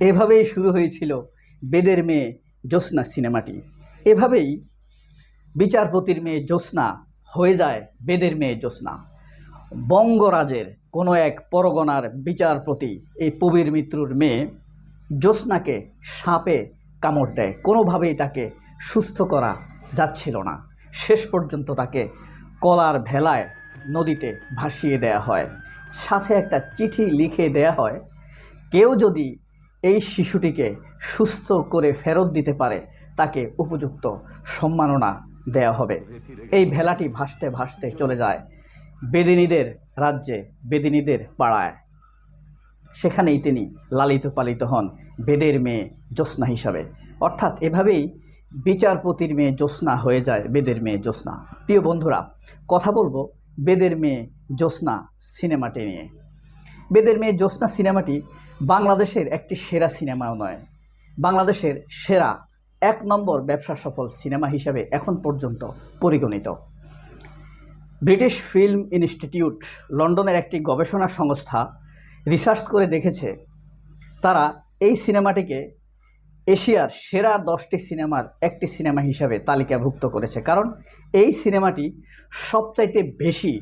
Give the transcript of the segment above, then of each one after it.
এভাবেই শুরু হয়েছিল বেদের মেয়ে জ্যোৎস্না সিনেমাটি। এভাবেই বিচারপতির মেয়ে জ্যোৎস্না হয়ে যায় বেদের মেয়ে জ্যোৎস্না। বঙ্গরাজের কোনো এক পরগনার বিচারপতি এই প্রবীর মিত্রুর মেয়ে জ্যোৎস্নাকে সাপে কামড় দেয়। কোনোভাবেই তাকে সুস্থ করা যাচ্ছিল না। শেষ পর্যন্ত তাকে কলার ভেলায় নদীতে ভাসিয়ে দেয়া হয়। সাথে একটা চিঠি লিখে দেয়া হয় কেউ যদি এই শিশুটিকে সুস্থ করে ফেরত দিতে পারে, তাকে উপযুক্ত সম্মাননা দেয়া হবে। এই ভেলাটি ভাসতে ভাসতে চলে যায় বেদিনীদের রাজ্যে, বেদিনীদের পাড়ায়। সেখানেই তিনি লালিত পালিত হন বেদের মেয়ে জ্যোৎস্না হিসাবে। অর্থাৎ এভাবেই বিচারপতির মেয়ে জ্যোৎস্না হয়ে যায় বেদের মেয়ে জ্যোৎস্না। প্রিয় বন্ধুরা, কথা বলব বেদের মেয়ে জ্যোৎস্না সিনেমাটি নিয়ে। বেদের মেয়ে জ্যোৎস্না সিনেমাটি বাংলাদেশের একটি সেরা সিনেমাও নয়। বাংলাদেশের সেরা এক নম্বর ব্যবসা সফল সিনেমা হিসাবে এখন পর্যন্ত পরিগণিত। ব্রিটিশ ফিল্ম ইনস্টিটিউট লন্ডনের একটি গবেষণা সংস্থা রিসার্চ করে দেখেছে, তারা এই সিনেমাটিকে এশিয়ার সেরা দশটি সিনেমার একটি সিনেমা হিসাবে তালিকাভুক্ত করেছে। কারণ এই সিনেমাটি সবচাইতে বেশি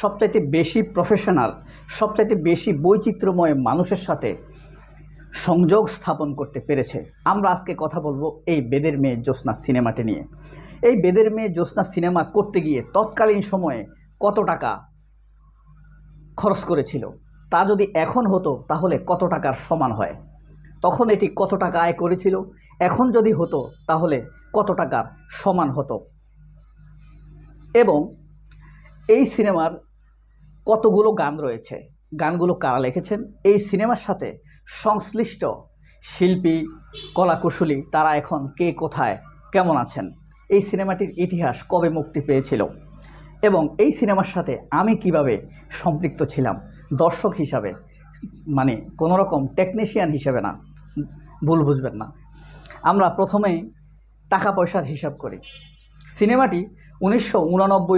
সবচাইতে বেশি প্রফেশনাল সবচাইতে বেশি বৈচিত্র্যময় মানুষের সাথে সংযোগ স্থাপন করতে পেরেছে। আমরা আজকে কথা বলব এই বেদের মেয়ে জ্যোৎস্না সিনেমাটি নিয়ে। এই বেদের মেয়ে জ্যোৎস্না সিনেমা করতে গিয়ে তৎকালীন সময়ে কত টাকা খরচ করেছিল? তা যদি এখন হতো, তাহলে কত টাকার সমান হয়? তখন এটি কত টাকা আয় করেছিল? এখন যদি হতো, তাহলে কত টাকার সমান হতো? এবং এই সিনেমার কতগুলো গান রয়েছে? গানগুলো কারা লিখেছেন? এই সিনেমার সাথে সংশ্লিষ্ট শিল্পী, কলাকুশলী, তারা এখন কে কোথায়, কেমন আছেন? এই সিনেমাটির ইতিহাস কবে মুক্তি পেয়েছিল? এবং এই সিনেমার সাথে আমি কীভাবে সম্পৃক্ত ছিলাম? দর্শক হিসাবে মানে কোনো রকম টেকনিশিয়ান হিসেবে না, ভুল বুঝবেন না। আমরা প্রথমেই টাকা পয়সার হিসাব করি। সিনেমাটি উনিশশো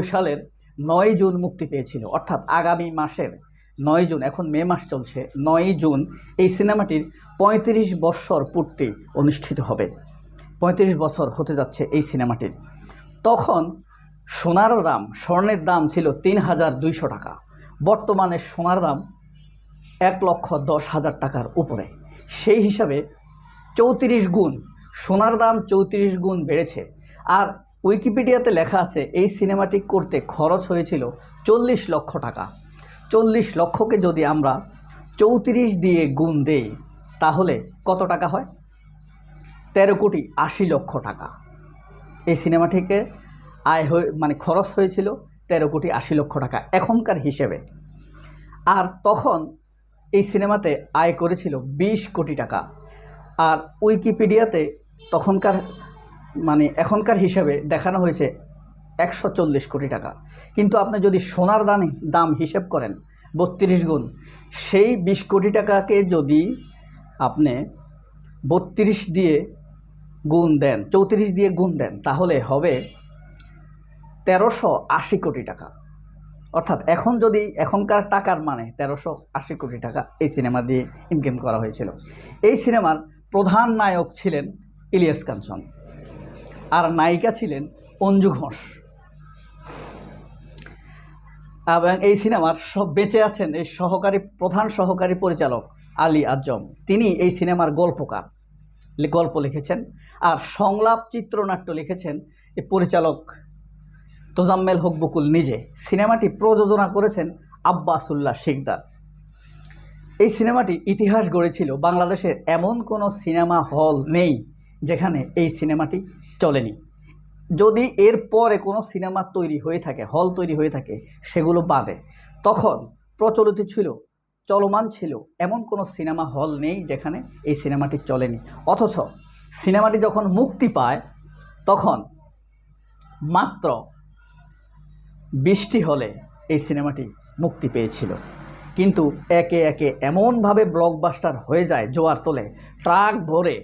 সালের নয় জুন মুক্তি পেয়েছিল। অর্থাৎ আগামী মাসের নয় জুন, এখন মে মাস চলছে, নয় জুন এই সিনেমাটির পঁয়ত্রিশ বৎসর পূর্তি অনুষ্ঠিত হবে। পঁয়ত্রিশ বছর হতে যাচ্ছে এই সিনেমাটির। তখন সোনার দাম, স্বর্ণের দাম ছিল তিন হাজার দুইশো টাকা। বর্তমানে সোনার দাম এক লক্ষ দশ হাজার টাকার উপরে। সেই হিসাবে চৌত্রিশ গুণ, সোনার দাম চৌত্রিশ গুণ বেড়েছে। আর উইকিপিডিয়াতে লেখা আছে, এই সিনেমাটি করতে খরচ হয়েছিল চল্লিশ লক্ষ টাকা। চল্লিশ লক্ষকে যদি আমরা চৌত্রিশ দিয়ে গুণ দেই, তাহলে কত টাকা হয়? তেরো কোটি আশি লক্ষ টাকা। এই সিনেমাটিকে আয় হয়ে মানে খরচ হয়েছিল তেরো কোটি আশি লক্ষ টাকা এখনকার হিসেবে। আর তখন এই সিনেমাতে আয় করেছিল বিশ কোটি টাকা। আর উইকিপিডিয়াতে তখনকার মানে এখনকার হিসাবে দেখানো হয়েছে একশো চল্লিশ কোটি টাকা। কিন্তু আপনি যদি সোনার দানে দাম হিসেব করেন, বত্রিশ গুণ, সেই বিশ কোটি টাকাকে যদি আপনি বত্রিশ দিয়ে গুণ দেন, চৌত্রিশ দিয়ে গুণ দেন, তাহলে হবে তেরোশো আশি কোটি টাকা। অর্থাৎ এখন যদি এখনকার টাকার মানে তেরোশো আশি কোটি টাকা এই সিনেমা দিয়ে ইনকাম করা হয়েছিল। এই সিনেমার প্রধান নায়ক ছিলেন ইলিয়াস কাঞ্চন। আর নায়িকা ছিলেন অঞ্জু ঘোষ। এবং এই সিনেমার সব বেঁচে আছেন এই সহকারী, প্রধান সহকারী পরিচালক আলী আজম। তিনি এই সিনেমার গল্পকার গল্প লিখেছেন। আর সংলাপ চিত্রনাট্য লিখেছেন এই পরিচালক তোজাম্মেল হক বকুল নিজে। সিনেমাটি প্রযোজনা করেছেন আব্বাসুল্লাহ শিকদার। এই সিনেমাটি ইতিহাস গড়েছিল বাংলাদেশের এমন কোনো সিনেমা হল নেই যেখানে এই সিনেমাটি চলেনি। যদি এর পরে কোনো সিনেমা তৈরি হয়ে থাকে, হল তৈরি হয়ে থাকে, সেগুলো বাদে। তখন প্রচলিত ছিল, চলমান ছিল, এমন কোনো সিনেমা হল নেই যেখানে এই সিনেমাটি চলেনি। অথচ সিনেমাটি যখন মুক্তি পায়, তখন মাত্র বৃষ্টি হলে এই সিনেমাটি মুক্তি পেয়েছিল। কিন্তু একে একে এমনভাবে ব্লকবাস্টার হয়ে যায় জোয়ার তোলে, ট্রাক ভরে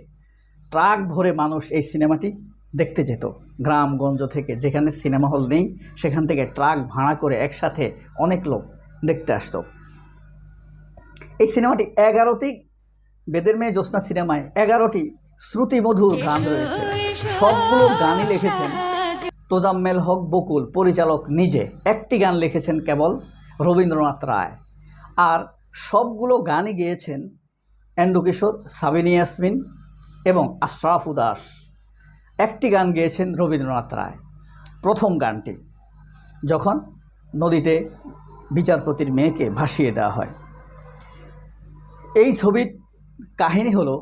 ট্রাক ভরে মানুষ এই সিনেমাটি দেখতে যেত। গ্রামগঞ্জ থেকে যেখানে সিনেমা হল নেই, সেখান থেকে ট্রাক ভাড়া করে একসাথে অনেক লোক দেখতে আসতো। এই সিনেমাটি এগারোটি, বেদের মেয়ে জ্যোৎস্না সিনেমায় এগারোটি শ্রুতিমধুর গান রয়েছে। সবগুলো গানই লিখেছেন তোজাম্মেল হক বকুল, পরিচালক নিজে। একটি গান লিখেছেন কেবল রবীন্দ্রনাথ রায়। আর সবগুলো গানই গেয়েছেন এন্ডু কিশোর, সাবিনী ইয়াসমিন এবং আশরাফ উদাস একটি গান গেয়েছেন রবীন্দ্রনাথ রায়, প্রথম গানটি, যখন নদীতে বিচারপতির মেয়েকে ভাসিয়ে দেওয়া হয়। এই ছবির কাহিনী হলো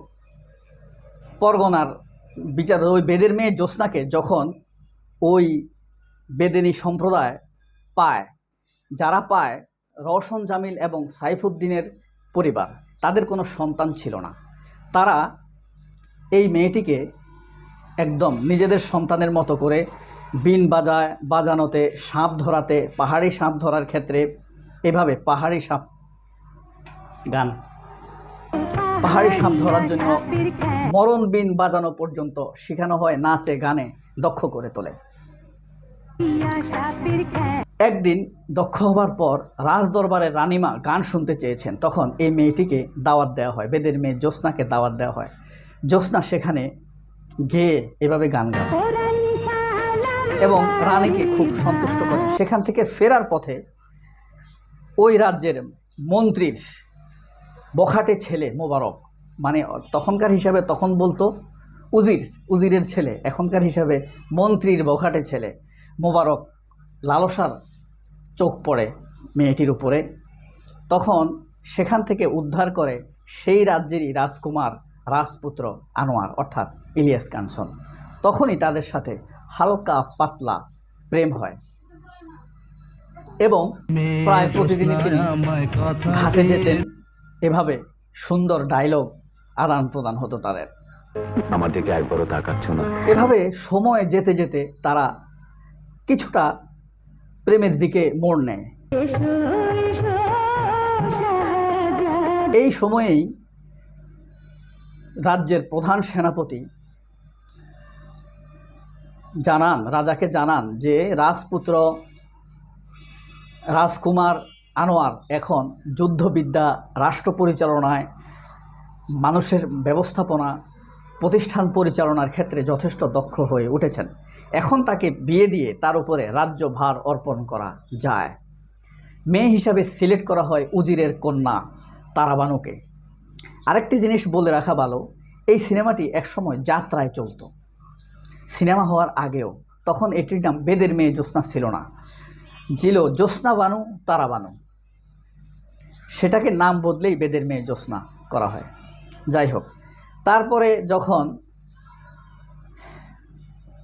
পরগনার বিচার, ওই বেদের মেয়ে জ্যোৎস্নাকে যখন ওই বেদেনী সম্প্রদায় পায়, যারা পায় রওশন জামিল এবং সাইফুদ্দিনের পরিবার, তাদের কোনো সন্তান ছিল না। তারা এই মেয়েটিকে একদম নিজেদের সন্তানের মতো করে বিন বাজায়, বাজানোতে, সাপ ধরাতে, পাহাড়ি সাপ ধরার ক্ষেত্রে এভাবে পাহাড়ি সাপ গান। পাহাড়ি সাপ ধরার জন্য মরণ বিন বাজানো পর্যন্ত শেখানো হয়, নাচে, গানে দক্ষ করে তোলে। একদিন দক্ষ হবার পর রাজদরবারের রানীমা গান শুনতে চেয়েছেন। তখন এই মেয়েটিকে দাওয়াত দেওয়া হয়, বেদের মেয়ে জ্যোৎস্নাকে দাওয়াত দেওয়া হয়। জ্যোৎস্না সেখানে গেয়ে এভাবে গান গান এবং রানীকে খুব সন্তুষ্ট করে। সেখান থেকে ফেরার পথে ওই রাজ্যের মন্ত্রীর বখাটে ছেলে মোবারক মানে তখনকার হিসাবে তখন বলতো উজির, উজিরের ছেলে, এখনকার হিসাবে মন্ত্রীর বখাটে ছেলে মোবারক লালসার চোখ পড়ে মেয়েটির উপরে। তখন সেখান থেকে উদ্ধার করে সেই রাজ্যেরই রাজকুমার রাজপুত্র আনোয়ার অর্থাৎ ইলিয়াস কাঞ্চন। তখনই তাদের সাথে হালকা পাতলা প্রেম হয় এবং প্রায় প্রতিদিনই তিনি ঘাটে যেতেন। এভাবে সুন্দর ডায়লগ আদান প্রদান হতো তাদের। আমার দিকে একবারও তাকাচ্ছ না। এভাবে সময় যেতে যেতে তারা কিছুটা প্রেমের দিকে মোড় নেয়। এই সময়েই রাজ্যের প্রধান সেনাপতি জানান, রাজাকে জানান যে রাজপুত্র রাজকুমার আনোয়ার এখন যুদ্ধবিদ্যা, রাষ্ট্র পরিচালনায়, মানুষের ব্যবস্থাপনা, প্রতিষ্ঠান পরিচালনার ক্ষেত্রে যথেষ্ট দক্ষ হয়ে উঠেছেন। এখন তাকে বিয়ে দিয়ে তার উপরে রাজ্যভার অর্পণ করা যায়। মেয়ে হিসাবে সিলেক্ট করা হয় উজিরের কন্যা তারাবানুকে। আরেকটি জিনিস বলে রাখা ভালো, এই সিনেমাটি একসময় যাত্রায় চলতো। সিনেমা হওয়ার আগেও, তখন এটির নাম বেদের মেয়ে জ্যোৎস্না ছিল না। ছিল জ্যোৎস্না বানু, তারা বানু। সেটাকে নাম বদলেই বেদের মেয়ে জ্যোৎস্না করা হয়। যাই হোক, তারপরে যখন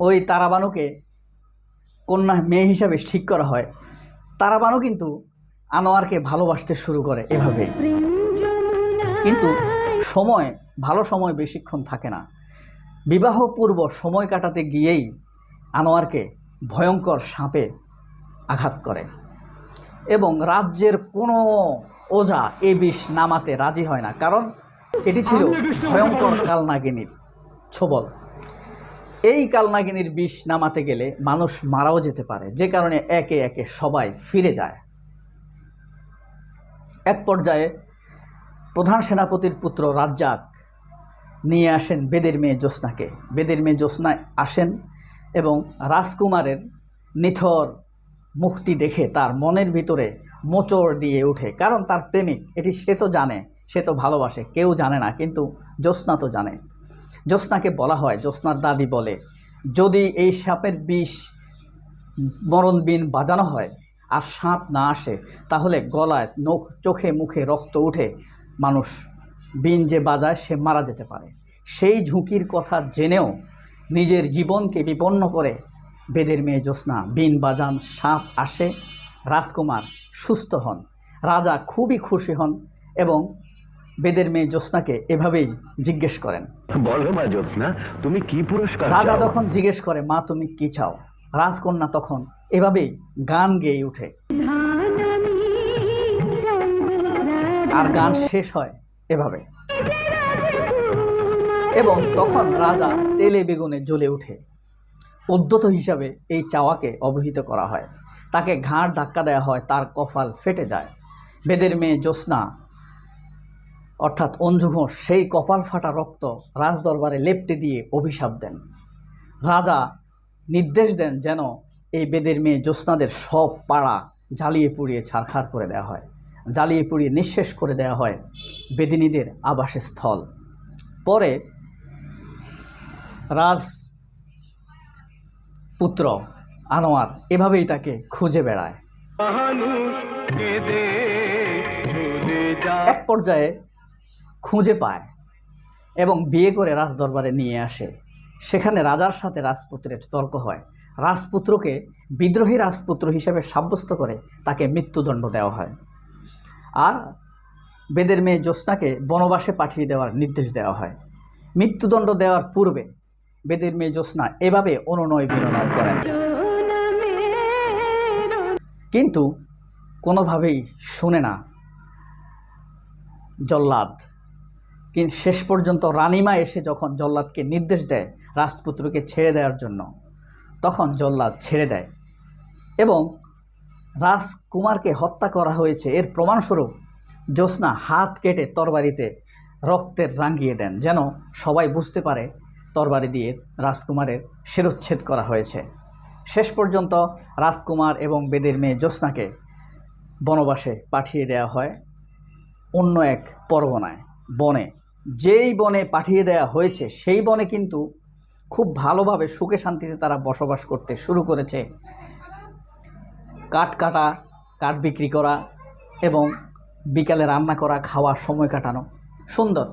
ওই তারাবানুকে কন্যা মেয়ে হিসাবে ঠিক করা হয় তারাবানু কিন্তু আনোয়ারকে ভালোবাসতে শুরু করে এভাবেই। কিন্তু সময়, ভালো সময় বেশিক্ষণ থাকে না। বিবাহ পূর্ব সময় কাটাতে গিয়েই আনোয়ারকে ভয়ঙ্কর সাপে আঘাত করে এবং রাজ্যের কোনো ওজা এ বিষ নামাতে রাজি হয় না, কারণ এটি ছিল ভয়ঙ্কর কালনাগিনীর ছোবল। এই কালনাগিনীর বিষ নামাতে গেলে মানুষ মারাও যেতে পারে, যে কারণে একে একে সবাই ফিরে যায়। এক পর্যায়ে প্রধান সেনাপতির পুত্র রাজ্জাক নিয়ে আসেন বেদের মেয়ে জ্যোৎস্নাকে। বেদের মেয়ে জ্যোৎস্নায় আসেন এবং রাজকুমারের নিথর মুখটি দেখে তার মনের ভিতরে মোচড় দিয়ে ওঠে। কারণ তার প্রেমিক, এটি সে তো জানে, সে তো ভালোবাসে, কেউ জানে না, কিন্তু জ্যোৎস্না তো জানে। জ্যোৎস্নাকে বলা হয়, জ্যোৎস্নার দাদি বলে, যদি এই সাপের বিষ মরণ বিন বাজানো হয় আর সাপ না আসে, তাহলে গলায় নখ, চোখে মুখে রক্ত উঠে মানুষ বিন যে বাজায় সে মারা যেতে পারে। সেই ঝুঁকির কথা জেনেও নিজের জীবনকে বিপন্ন করে বেদের মেয়ে জ্যোৎস্না। বিন বাজান সাপ আসে রাজকুমার সুস্থ হন রাজা খুবই খুশি হন এবং বেদের মেয়ে জ্যোৎস্নাকে এভাবেই জিজ্ঞেস করেন। বলো মা জ্যোৎস্না তুমি কি পুরস্কার রাজা যখন জিজ্ঞেস করে মা তুমি কি চাও? রাজকন্যা তখন এভাবেই গান গেয়ে ওঠে আর গান শেষ হয় এভাবে। এবং তখন রাজা তেলে বেগুনে জ্বলে ওঠে। উদ্যত হিসাবে এই চাওয়াকে অবহিত করা হয়। তাকে ঘাড় ধাক্কা দেওয়া হয়, তার কপাল ফেটে যায়। বেদের মেয়ে জ্যোৎস্না, অর্থাৎ অঞ্জু ঘোষ সেই কপাল ফাটা রক্ত রাজদরবারে লেপ্টে দিয়ে অভিশাপ দেন। রাজা নির্দেশ দেন যেন এই বেদের মেয়ে জ্যোৎস্নাদের সব পাড়া জ্বালিয়ে পুড়িয়ে ছারখার করে দেওয়া হয়। জ্বালিয়ে পুড়িয়ে নিঃশেষ করে দেওয়া হয় বেদিনীদের আবাসস্থল। পরে রাজ পুত্র আনোয়ার এভাবেই তাকে খুঁজে বেড়ায়। এক পর্যায়ে খুঁজে পায় এবং বিয়ে করে রাজদরবারে নিয়ে আসে। সেখানে রাজার সাথে রাজপুত্রের তর্ক হয়। রাজপুত্রকে বিদ্রোহী রাজপুত্র হিসেবে সাব্যস্ত করে তাকে মৃত্যুদণ্ড দেওয়া হয়। আর বেদের মেয়ে জ্যোৎস্নাকে বনবাসে পাঠিয়ে দেওয়ার নির্দেশ দেওয়া হয়। মৃত্যুদণ্ড দেওয়ার পূর্বে বেদের মেয়ে জ্যোৎস্না এভাবে অনুনয় বিনয় করেন। কিন্তু কোনোভাবেই শুনে না জল্লাদ। কিন্তু শেষ পর্যন্ত রানিমা এসে যখন জল্লাদকে নির্দেশ দেয় রাজপুত্রকে ছেড়ে দেওয়ার জন্য, তখন জল্লাদ ছেড়ে দেয় এবং রাজকুমারকে হত্যা করা হয়েছে। এর প্রমাণস্বরূপ জ্যোৎস্না হাত কেটে তরবারিতে রক্তের রাঙ্গিয়ে দেন, যেন সবাই বুঝতে পারে তরবারি দিয়ে রাজকুমারের শিরোচ্ছেদ করা হয়েছে। শেষ পর্যন্ত রাজকুমার এবং বেদের মেয়ে জ্যোৎস্নাকে বনবাসে পাঠিয়ে দেওয়া হয় অন্য এক পরগনায়। বনে। যেই বনে পাঠিয়ে দেওয়া হয়েছে, সেই বনে কিন্তু খুব ভালোভাবে সুখে শান্তিতে তারা বসবাস করতে শুরু করেছে। কাঠ কাটা, কাঠ বিক্রি করা এবং বিকালে রান্না করা খাওয়া সময় কাটানো। সুন্দর।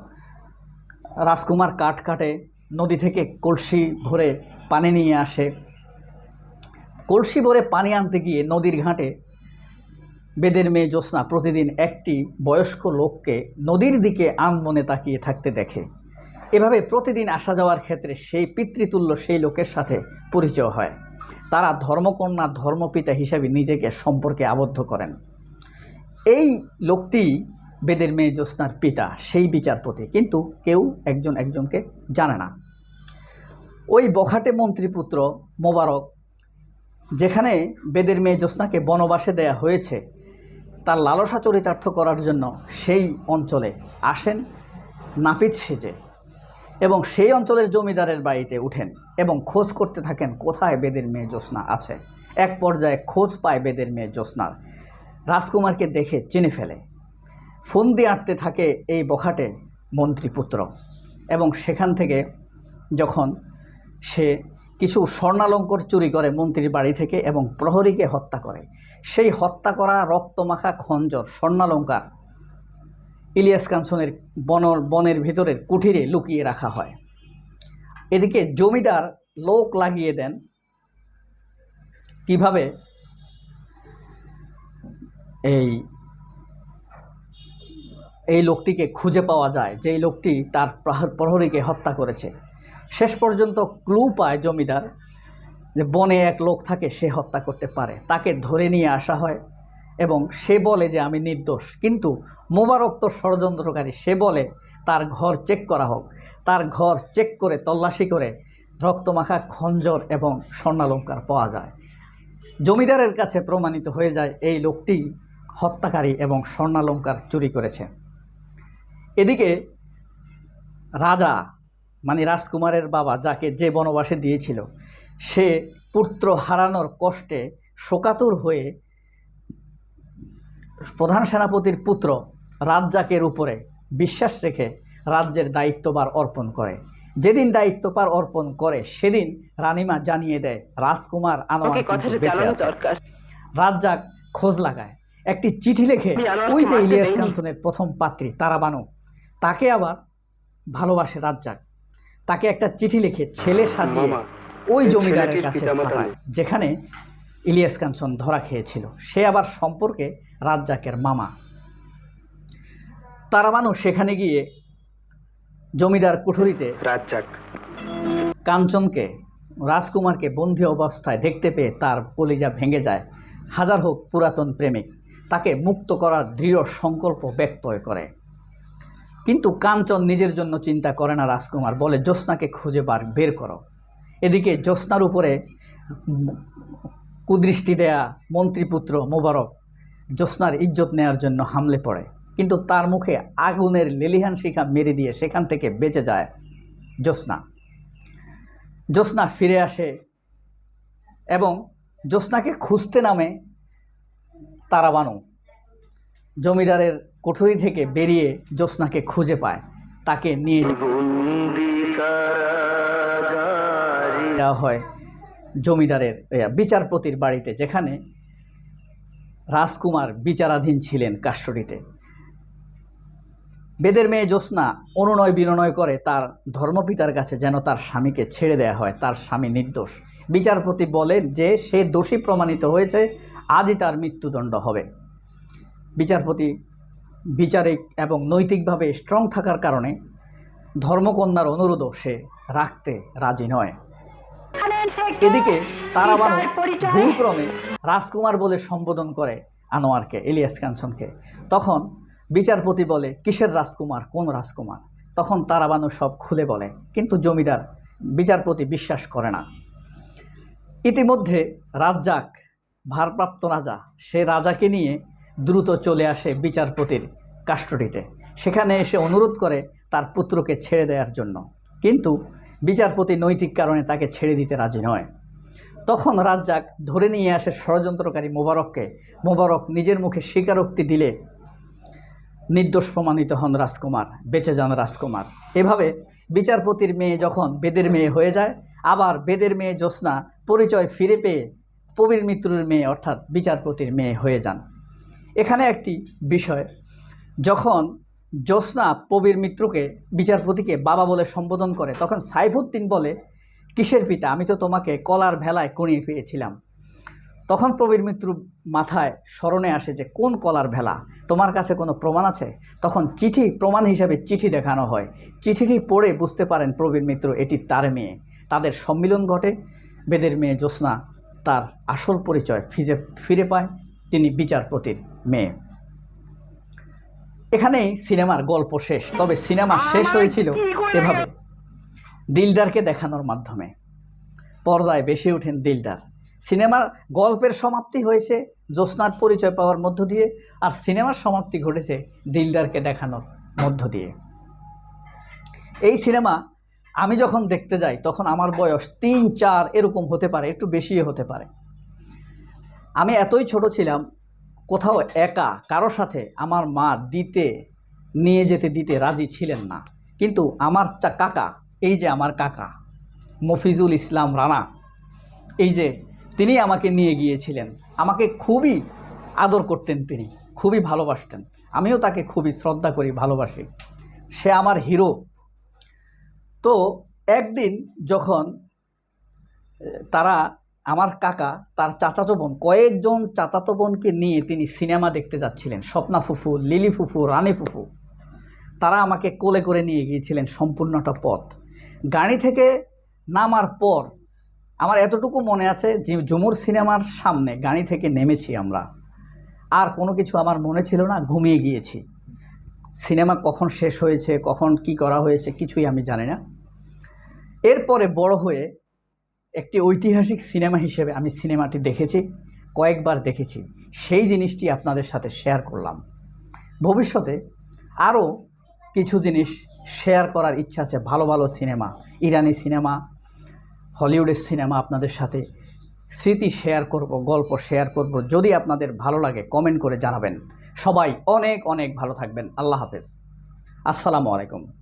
রাজকুমার কাঠ কাটে, নদী থেকে কলসি ভরে পানি নিয়ে আসে। কলসি ভরে পানি আনতে গিয়ে নদীর ঘাটে বেদের মেয়ে জ্যোৎস্না প্রতিদিন একটি বয়স্ক লোককে নদীর দিকে আনমনে তাকিয়ে থাকতে দেখে। এভাবে প্রতিদিন আসা যাওয়ার ক্ষেত্রে সেই পিতৃতুল্য সেই লোকের সাথে পরিচয় হয়। তারা ধর্মকন্যা, ধর্মপিতা হিসেবে নিজেকে সম্পর্কে আবদ্ধ করেন। এই লোকটি বেদের মেয়ে জ্যোৎস্নার পিতা, সেই বিচারপতি। কিন্তু কেউ একজন একজনকে জানে না। ওই বখাটে মন্ত্রীপুত্র মোবারক, যেখানে বেদের মেয়ে জ্যোৎস্নাকে বনবাসে দেয়া হয়েছে, তার লালসা চরিতার্থ করার জন্য সেই অঞ্চলে আসেন, নাপিত সেজে। এবং সেই অঞ্চলের জমিদারের বাড়িতে উঠেন এবং খোঁজ করতে থাকেন, কোথায় বেদের মেয়ে জ্যোৎস্না আছে? এক পর্যায়ে খোঁজ পায় বেদের মেয়ে জ্যোৎস্নার। রাজকুমারকে দেখে চিনে ফেলে। ফোন দিয়ে আঁটতে থাকে এই বখাটে মন্ত্রীপুত্র এবং সেখান থেকে যখন সে কিছু স্বর্ণালঙ্কর চুরি করে মন্ত্রীর বাড়ি থেকে এবং প্রহরীকে হত্যা করে, সেই হত্যা করা রক্তমাখা খঞ্জর স্বর্ণালঙ্কার ইলিয়াস কাঞ্চনের বন বনের ভিতরের কুঠিরে লুকিয়ে রাখা হয়। এদিকে জমিদার লোক লাগিয়ে দেন কীভাবে এই এই লোকটিকে খুঁজে পাওয়া যায়, যেই লোকটি তার প্রহ- প্রহরীকে হত্যা করেছে। শেষ পর্যন্ত ক্লু পায় জমিদার যে বনে এক লোক থাকে, সে হত্যা করতে পারে। তাকে ধরে নিয়ে আসা হয়। এবং সে বলে যে আমি নির্দোষ। কিন্তু মোবারক তো ষড়যন্ত্রকারী, সে বলে, তার ঘর চেক করা হোক। তার ঘর চেক করে, তল্লাশি করে রক্তমাখা, খঞ্জর এবং স্বর্ণালঙ্কার পাওয়া যায়। জমিদারের কাছে প্রমাণিত হয়ে যায়, এই লোকটি হত্যাকারী এবং স্বর্ণালঙ্কার চুরি করেছে। এদিকে রাজা মানে রাজকুমারের বাবা, যাকে যে বনবাসে দিয়েছিল, সে পুত্র হারানোর কষ্টে শোকাতুর হয়ে প্রধান সেনাপতির পুত্র রাজ্জাকের উপরে বিশ্বাস রেখে রাজ্যের দায়িত্বভার অর্পণ করে। যেদিন দায়িত্বভার অর্পণ করে সেদিন রানীমা জানিয়ে দেয় রাজকুমার আনোয়ার কিন্তু বেঁচে আছে। রাজ্জাক খোঁজ লাগায়। একটি চিঠি লেখে ওই যে ইলিয়াস। কাঞ্চনের প্রথম পাত্রী তারাবানু। তাকে আবার ভালোবাসে রাজ্জাক। তাকে একটা চিঠি লিখে ছেলে সাজিয়ে ওই জমিদারের কাছে পাঠায় যেখানে ইলিয়াস কাঞ্চন ধরা খেয়েছিল। সে আবার সম্পর্কে রাজ্জাকের মামা। তারা মানুষ সেখানে গিয়ে জমিদার কুঠুরিতে রাজ্জাক। কাঞ্চনকে রাজকুমারকে বন্দি অবস্থায় দেখতে পেয়ে তার কলিজা ভেঙে যায়। হাজার হোক পুরাতন প্রেমিক তাকে মুক্ত করার দৃঢ় সংকল্প ব্যক্ত করে। কিন্তু কাঞ্চন নিজের জন্য চিন্তা করে না রাজকুমার বলে জ্যোৎস্নাকে খুঁজে বার বের করো। এদিকে জ্যোৎস্নার উপরে কুদৃষ্টি দেয়া মন্ত্রীপুত্র মোবারক জ্যোৎস্নার ইজ্জত নেয়ার জন্য হামলে পড়ে। কিন্তু তার মুখে আগুনের লেলিহান শিখা মেরে দিয়ে সেখান থেকে বেঁচে যায় জ্যোৎস্না। জ্যোৎস্না ফিরে আসে এবং জ্যোৎস্নাকে খুঁজতে নামে তারাবানু। জমিদারের কুঠুরি থেকে বেরিয়ে জ্যোৎস্নাকে খুঁজে পায়। তাকে নিয়ে দেওয়া হয়। জমিদারের বিচারপতির বাড়িতে, যেখানে রাজকুমার বিচারাধীন ছিলেন কাষ্টডিতে বেদের মেয়ে জ্যোৎস্না অনুনয় বিনয় করে তার ধর্মপিতার কাছে যেন তার স্বামীকে ছেড়ে দেওয়া হয়, তার স্বামী নির্দোষ। বিচারপতি বলেন যে, সে দোষী প্রমাণিত হয়েছে, আজই তার মৃত্যুদণ্ড হবে। বিচারপতি বিচারিক এবং নৈতিকভাবে স্ট্রং থাকার কারণে ধর্মকন্যার অনুরোধও সে রাখতে রাজি নয়। এদিকে তারাবানু ভুলক্রমে রাজকুমার বলে সম্বোধন করে আনোয়ারকে ইলিয়াস কাঞ্চনকে। তখন বিচারপতি বলে কিসের রাজকুমার? কোন রাজকুমার? তখন তারাবানু সব খুলে বলে কিন্তু জমিদার বিচারপতি বিশ্বাস করে না। ইতিমধ্যে রাজ্জাক ভারপ্রাপ্ত রাজা সে রাজাকে নিয়ে দ্রুত চলে আসে বিচারপতির কাস্টডিতে। সেখানে এসে অনুরোধ করে তার পুত্রকে ছেড়ে দেওয়ার জন্য। কিন্তু বিচারপতি নৈতিক কারণে তাকে ছেড়ে দিতে রাজি নয়। তখন রাজ্জাক ধরে নিয়ে আসে ষড়যন্ত্রকারী মোবারককে। মোবারক নিজের মুখে স্বীকারোক্তি দিলে, নির্দোষ প্রমাণিত হন রাজকুমার, বেঁচে যান রাজকুমার। এভাবে বিচারপতির মেয়ে যখন বেদের মেয়ে হয়ে যায়, আবার বেদের মেয়ে জ্যোৎস্না পরিচয় ফিরে পেয়ে প্রবীর মিত্রুর মেয়ে অর্থাৎ বিচারপতির মেয়ে হয়ে যান। এখানে একটি বিষয়, যখন জ্যোৎস্না প্রবীর মিত্রকে, বিচারপতিকে বাবা বলে সম্বোধন করে, তখন সাইফুদ্দিন বলে, কিসের পিতা? আমি তো তোমাকে কলার ভেলায় কণিয়ে পেয়েছিলাম। তখন প্রবীর মিত্র মাথায় স্মরণে আসে যে, কোন কলার ভেলা? তোমার কাছে কোনো প্রমাণ আছে? তখন চিঠি প্রমাণ হিসাবে চিঠি দেখানো হয়। চিঠিটি পড়ে বুঝতে পারেন প্রবীর মিত্র এটি তার মেয়ে। তাদের সম্মিলন ঘটে। বেদের মেয়ে জ্যোৎস্না তার আসল পরিচয় ফিজে, ফিরে পায়। তিনি বিচারপতির মেয়ে। এখানেই সিনেমার গল্প শেষ তবে সিনেমা শেষ হয়েছিল এভাবে। দিলদারকে দেখানোর মাধ্যমে। পর্দায় বেশি ওঠেন দিলদার। সিনেমার গল্পের সমাপ্তি হয়েছে জ্যোৎস্নার পরিচয় পাওয়ার মধ্য দিয়ে আর সিনেমার সমাপ্তি ঘটেছে দিলদারকে দেখানোর মধ্য দিয়ে। এই সিনেমা আমি যখন দেখতে যাই তখন আমার বয়স তিন চার এরকম হতে পারে একটু বেশিও হতে পারে। আমি এতই ছোট ছিলাম কোথাও একা কারও সাথে আমার মা দিতে, নিয়ে যেতে, দিতে রাজি ছিলেন না। কিন্তু আমার চা, কাকা, এই যে আমার কাকা, মফিজুল ইসলাম রানা, এই যে তিনি আমাকে নিয়ে গিয়েছিলেন। আমাকে খুবই আদর করতেন তিনি, খুবই ভালোবাসতেন। আমিও তাকে খুবই শ্রদ্ধা করি, ভালোবাসি। সে আমার হিরো। তো একদিন যখন তারা আমার কাকা, তার চাচাতো বোন, কয়েকজন চাচাতো বোনকে নিয়ে তিনি সিনেমা দেখতে যাচ্ছিলেন। স্বপ্না ফুফু, লিলি ফুফু, রানী ফুফু। তারা আমাকে কোলে করে নিয়ে গিয়েছিলেন সম্পূর্ণটা পথ। গাড়ি থেকে নামার পর আমার এতটুকু মনে আছে যে ঝুমুর সিনেমার সামনে গাড়ি থেকে নেমেছি আমরা। আর কোনো কিছু আমার মনে ছিল না, ঘুমিয়ে গিয়েছি। সিনেমা কখন শেষ হয়েছে, কখন কি করা হয়েছে কিছুই আমি জানি না। এরপরে বড় হয়ে একটি ঐতিহাসিক সিনেমা হিসেবে আমি সিনেমাটি দেখেছি, কয়েকবার দেখেছি। সেই জিনিসটি আপনাদের সাথে শেয়ার করলাম। ভবিষ্যতে আরও কিছু জিনিস শেয়ার করার ইচ্ছা আছে, ভালো ভালো সিনেমা, ইরানি সিনেমা, হলিউডের সিনেমা আপনাদের সাথে স্মৃতি শেয়ার করব, গল্প শেয়ার করব। যদি আপনাদের ভালো লাগে কমেন্ট করে জানাবেন। সবাই অনেক অনেক ভালো থাকবেন। আল্লাহ হাফেজ। আসসালামু আলাইকুম।